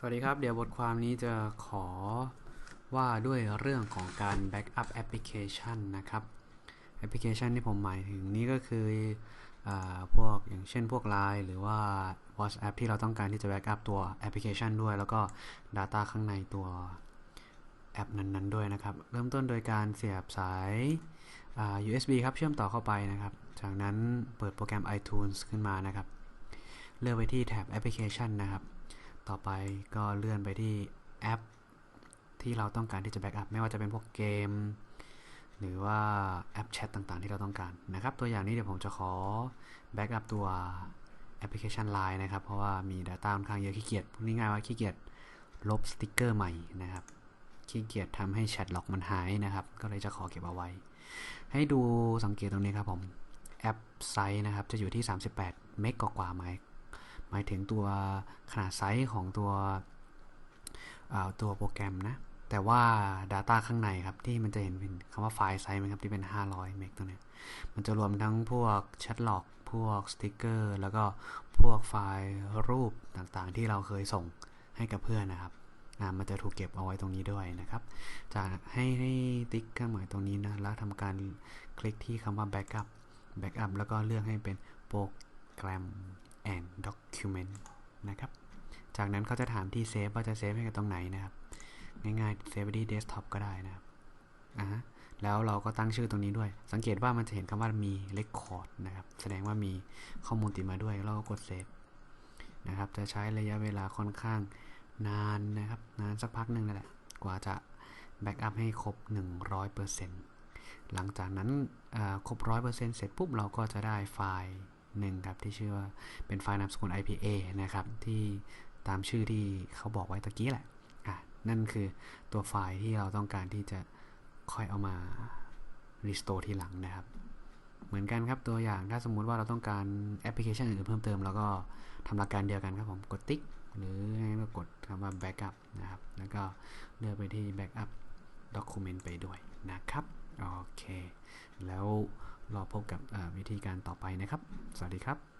สวัสดีครับ เดี๋ยวบทความนี้จะขอว่าด้วยเรื่องของการ backup application นนะครับ แอปพลิเคชันที่ผมหมายถึงนี่ก็คืออพวกอย่างเช่นพวก Line หรือว่า WhatsApp ที่เราต้องการที่จะ backup ตัวแอปพลิเคชันด้วย แล้วก็ Data ข้างในตัวแอปนั้นๆด้วยนะครับ เริ่มต้นโดยการเสียบสาย USB ครับเชื่อมต่อเข้าไปนะครับ จากนั้นเปิดโปรแกรม iTunes ขึ้นมานะครับ เลือกไปที่แท็บแอปพลิเคชันนะครับ ต่อไปก็เลื่อนไปที่แอป ที่เราต้องการที่จะแบ็กอัพไม่ว่าจะเป็นพวกเกม หรือว่าแอปแชทต่างๆ ที่เราต้องการนะครับ ตัวอย่างนี้เดี๋ยวผมจะขอแบ็กอัพตัวแอปพลิเคชัน Line นะครับ เพราะว่ามี Data ค่อนข้างเยอะขี้เกียจพูดง่ายๆว่าขี้เกียจลบสติกเกอร์ใหม่นะครับขี้เกียจทำให้แชทล็อกมันหายนะครับ ก็เลยจะขอเก็บเอาไว้ ให้ดูสังเกตตรงนี้ครับผม แอปไซส์นะครับ จะอยู่ที่ 38 เมกกว่าๆหมาย หมายถึงตัวขนาดไซส์ของตัวตัวโปรแกรมนะ แต่ว่า Data ข้างในครับ ที่มันจะเห็นเป็นคำว่าไฟล์ไซส์ไหมครับ ที่เป็น 500 เมกตรงนี้มันจะรวมทั้งพวกแชทล็อก พวกสติกเกอร์ แล้วก็พวกไฟล์รูปต่างๆ ที่เราเคยส่งให้กับเพื่อนนะครับนะมันจะถูกเก็บเอาไว้ตรงนี้ด้วยนะครับจะให้ให้ติ๊กเครื่องหมายตรงนี้นะ แล้วทำการคลิกที่คำว่า backup backup แล้วก็เลือกให้เป็นโปรแกรม and document นะครับ จากนั้นเขาจะถามที่เซฟว่าจะเซฟให้กับตรงไหนนะครับ ง่ายๆเซฟไว้ที่เดสก์ท็อปก็ได้นะครับอ่าแล้วเราก็ตั้งชื่อตรงนี้ด้วย สังเกตว่ามันจะเห็นคำว่ามี record นะครับ แสดงว่ามีข้อมูลติดมาด้วย เราก็กดเซฟนะครับ จะใช้ระยะเวลาค่อนข้างนานนะครับ นานสักพักหนึ่งนั่นแหละ กว่าจะแบ็กอัพให้ครบ 100%หลังจากนั้นครบ 100%เสร็จปุ๊บเราก็จะได้ไฟล์ หนึ่งครับที่ชื่อว่าเป็นไฟล์นามสกุล IPA นะครับที่ตามชื่อที่เขาบอกไว้ตะกี้แหละอะนั่นคือตัวไฟล์ที่เราต้องการที่จะค่อยเอามา restore ทีหลังนะครับ เหมือนกันครับตัวอย่างถ้าสมมุติว่าเราต้องการแอปพลิเคชันอื่นเพิ่มเติมเราก็ทำหลักการเดียวกันครับผมกดติ๊ก หรือให้เรากดคำว่า backup นะครับ แล้วก็เลือกไปที่ backup document ไปด้วยนะครับ โอเค แล้ว รอพบกับวิธีการต่อไปนะครับ สวัสดีครับ